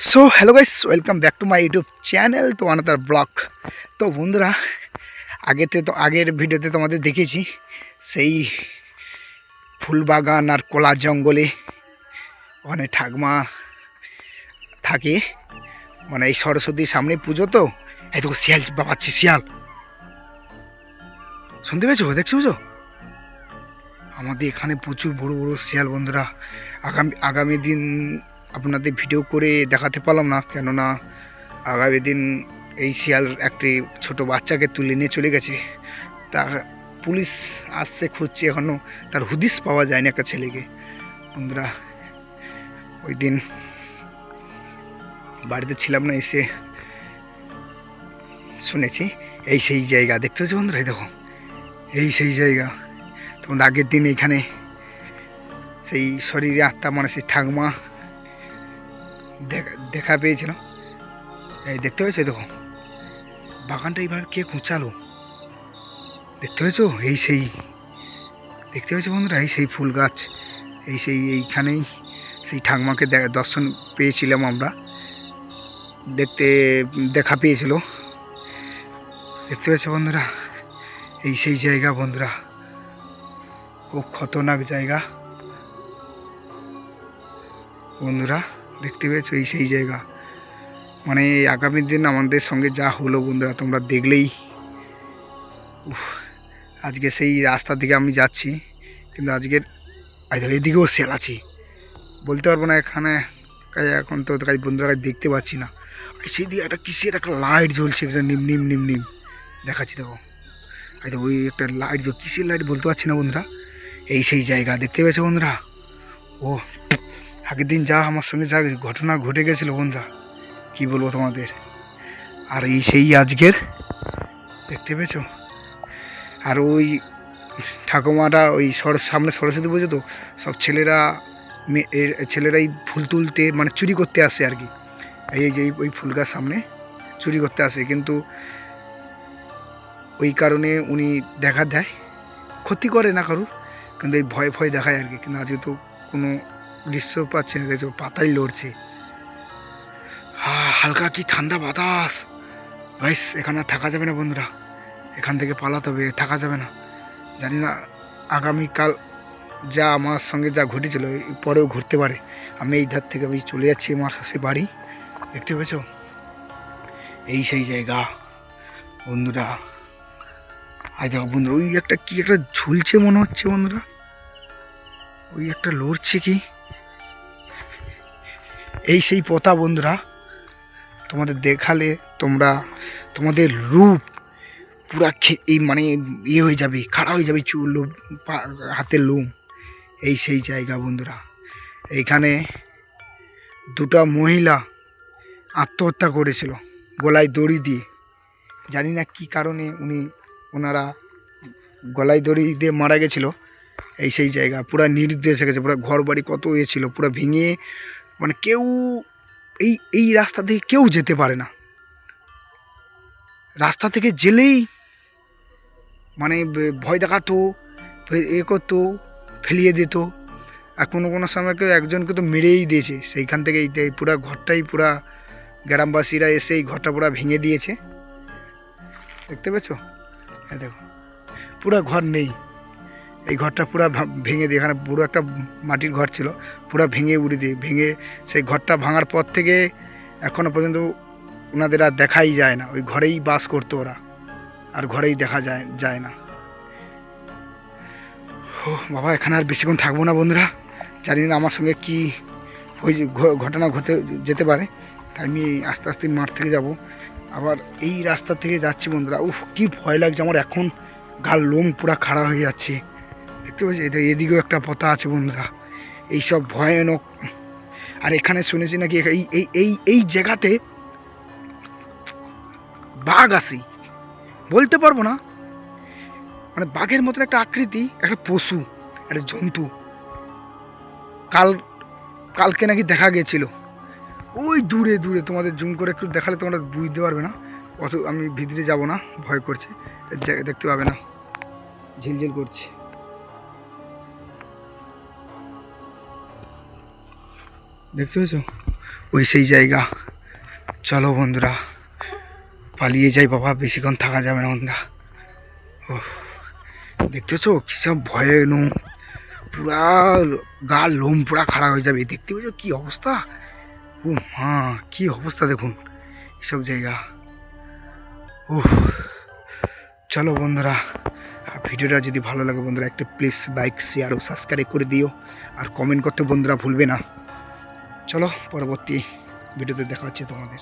So hello guys welcome back to my YouTube channel তো another blog তো বন্ধুরা, আগেতে তো, আগের ভিডিওতে তোমাদের দেখেছি, সেই ফুলবাগান আর কলা জঙ্গলে ওখানে ঠাকমা থাকে। মানে এই সরস্বতীর সামনে পুজো তো, এই দেখো শিয়াল বাবাচ্ছি শিয়াল। শুনতে পেয়েছ? দেখছ বুঝো? আমাদের এখানে প্রচুর বড় বড় শিয়াল বন্ধুরা। আগামী আগামী দিন আপনাদের ভিডিও করে দেখাতে পারলাম না, কেননা আগামী দিন এই শিয়াল একটি ছোট বাচ্চাকে তুলে নিয়ে চলে গেছে। তা পুলিশ আসছে, খুঁজছে এখনও তার হুদিস পাওয়া যায়নি একটা ছেলেকে। বন্ধুরা, ওই দিন বাড়িতে ছিলাম না, এসে শুনেছি, এই সেই জায়গা, দেখতে পাচ্ছ বন্ধুরা দেখো, এই সেই জায়গা। তোমাদের আগের দিন এখানে সেই শরীরে আত্মা মানে সেই ঠাকমা দেখা দেখা পেয়েছিল। এই দেখতে পেয়েছ দেখো। বাগানটা এইভাবে কে খুঁচালো? দেখতে পেয়েছ? এই সেই। দেখতে পেয়েছ বন্ধুরা? এই সেই ফুল গাছ। এই সেই এইখানেই সেই ঠাকমাকে দর্শন পেয়েছিলাম আমরা। দেখতে, দেখা পেয়েছিল। দেখতে পেয়েছ বন্ধুরা? এই সেই জায়গা বন্ধুরা। খুব খতরনাক জায়গা। বন্ধুরা দেখতে পেয়েছ এই সেই জায়গা। মানে আগামী দিন আমাদের সঙ্গে যা হলো বন্ধুরা, তোমরা দেখলেই। আজকে সেই রাস্তার দিকে আমি যাচ্ছি, কিন্তু আজকের আজ এদিকেও সেল আছে। বলতে পারব না এখানে এখন তো কাজ বন্ধুরা দেখতে পাচ্ছি না। সেই দিকে একটা কিসের একটা লাইট জ্বলছে একটা নিম নিম নিম নিম। দেখাচ্ছি দেখো। এই ওই একটা লাইট কিসের লাইট বলতে পারছি না বন্ধুরা। এই সেই জায়গা, দেখতে পেয়েছ বন্ধুরা? ও আগের দিন যা আমার সঙ্গে যা ঘটনা ঘটে গেছিল বন্ধুরা, কী বলব তোমাদের? আর এই সেই আজকের, দেখতে পেয়েছ? আর ওই ঠাকুমাটা ওই সর, সামনে সরস্বতী পুজো তো, সব ছেলেরা এর ছেলেরাই ফুল তুলতে মানে চুরি করতে আসে আর কি। এই যে ওই ফুল গাছ সামনে চুরি করতে আসে, কিন্তু ওই কারণে উনি দেখা দেয়। ক্ষতি করে না কারুর, কিন্তু এই ভয় ভয় দেখায় আর কি, কিন্তু আজকে তো কোনো দৃশ্য পাচ্ছে না, দেখছ পাতাই লড়ছে। হা- হালকা কি ঠান্ডা বাতাস। গাইস, এখানে আর থাকা যাবে না বন্ধুরা। এখান থেকে পালাতে হবে, থাকা যাবে না। জানি না আগামীকাল যা আমার সঙ্গে যা ঘটেছিল পরেও ঘুরতে পারে। আমি এই ধার থেকে আমি চলে যাচ্ছি, আমার সে বাড়ি। দেখতে পেয়েছ? এই সেই জায়গা। বন্ধুরা আজ দেখো বন্ধুরা, ওই একটা কি একটা ঝুলছে মনে হচ্ছে বন্ধুরা। ওই একটা লড়ছে কি? এই সেই পথা বন্ধুরা, তোমাদের দেখালে তোমরা, তোমাদের রূপ পুরা এই মানে ইয়ে হয়ে যাবে, খাড়া হয়ে যাবে চুল হাতের লোম। এই সেই জায়গা বন্ধুরা। এইখানে দুটা মহিলা আত্মহত্যা করেছিল, গলায় দড়ি দিয়ে। জানি না কী কারণে উনি ওনারা গলায় দড়ি দিয়ে মারা গেছিল। এই সেই জায়গা, পুরা নির্দেশ গেছে, পুরো ঘর বাড়ি কত ইয়ে ছিল, পুরো ভেঙে মানে কেউ এই এই রাস্তা থেকে কেউ যেতে পারে না। রাস্তা থেকে জেলেই মানে ভয় দেখাতো, এ করতো, ফেলিয়ে দিত। আর কোনো কোনো সময় কেউ একজনকে তো মেরেই দিয়েছে। সেইখান থেকে এই পুরা ঘরটাই পুরা গ্রামবাসীরা এসে এই ঘরটা পুরা ভেঙে দিয়েছে। দেখতে পেয়েছ? হ্যাঁ দেখো। পুরা ঘর নেই। এই ঘরটা পুরা ভেঙে দিয়ে, এখানে পুরো একটা মাটির ঘর ছিল, পুরা ভেঙে উড়ে দিয়ে, ভেঙে সেই ঘরটা ভাঙার পর থেকে এখনও পর্যন্ত ওনাদের আর দেখাই যায় না, ওই ঘরেই বাস করতো ওরা, আর ঘরেই দেখা যায় যায় না। ও বাবা, এখানে আর বেশিক্ষণ থাকব না বন্ধুরা, জানি না আমার সঙ্গে কি ওই ঘটনা ঘটে, যেতে পারে, তাই আমি আস্তে আস্তে মাঠ থেকে যাব। আবার এই রাস্তা থেকে যাচ্ছি বন্ধুরা, উফ, কি ভয় লাগছে, আমার এখন গাল লোম পুরা খাড়া হয়ে যাচ্ছে। দেখতে পাচ্ছি এদিকেও একটা পথা আছে বন্ধুরা। এইসব ভয়ানক আর এখানে শুনেছি নাকি এই এই এই এই জায়গাতে বাঘ আসে বলতে পারব না। মানে বাঘের মতন একটা আকৃতি, একটা পশু, একটা জন্তু। কাল কালকে নাকি দেখা গেছিল। ওই দূরে দূরে তোমাদের জুম করে একটু দেখালে তোমরা বুঝতে পারবে না। অত আমি ভিতরে যাব না, ভয় করছে। দেখতে পাবে না। ঝিলঝিল করছে। দেখতে পেয়েছ? ওই সেই জায়গা। চলো বন্ধুরা, পালিয়ে যাই বাবা, বেশিক্ষণ থাকা যাবে না বন্ধুরা। ও দেখতেছো কিসব ভয়ে নো পুরা গা লোম পুরা খারাপ হয়ে যাবে। দেখতে পেয়েছ কি অবস্থা? ও মা, কি অবস্থা দেখুন। এসব জায়গা। ও চলো বন্ধুরা ভিডিওটা যদি ভালো লাগে বন্ধুরা, একটা প্লিজ লাইক শেয়ার ও সাবস্ক্রাইব করে দিও। আর কমেন্ট করতে বন্ধুরা ভুলবে না। চলো পরবর্তী ভিডিওতে দেখা হচ্ছে তোমাদের।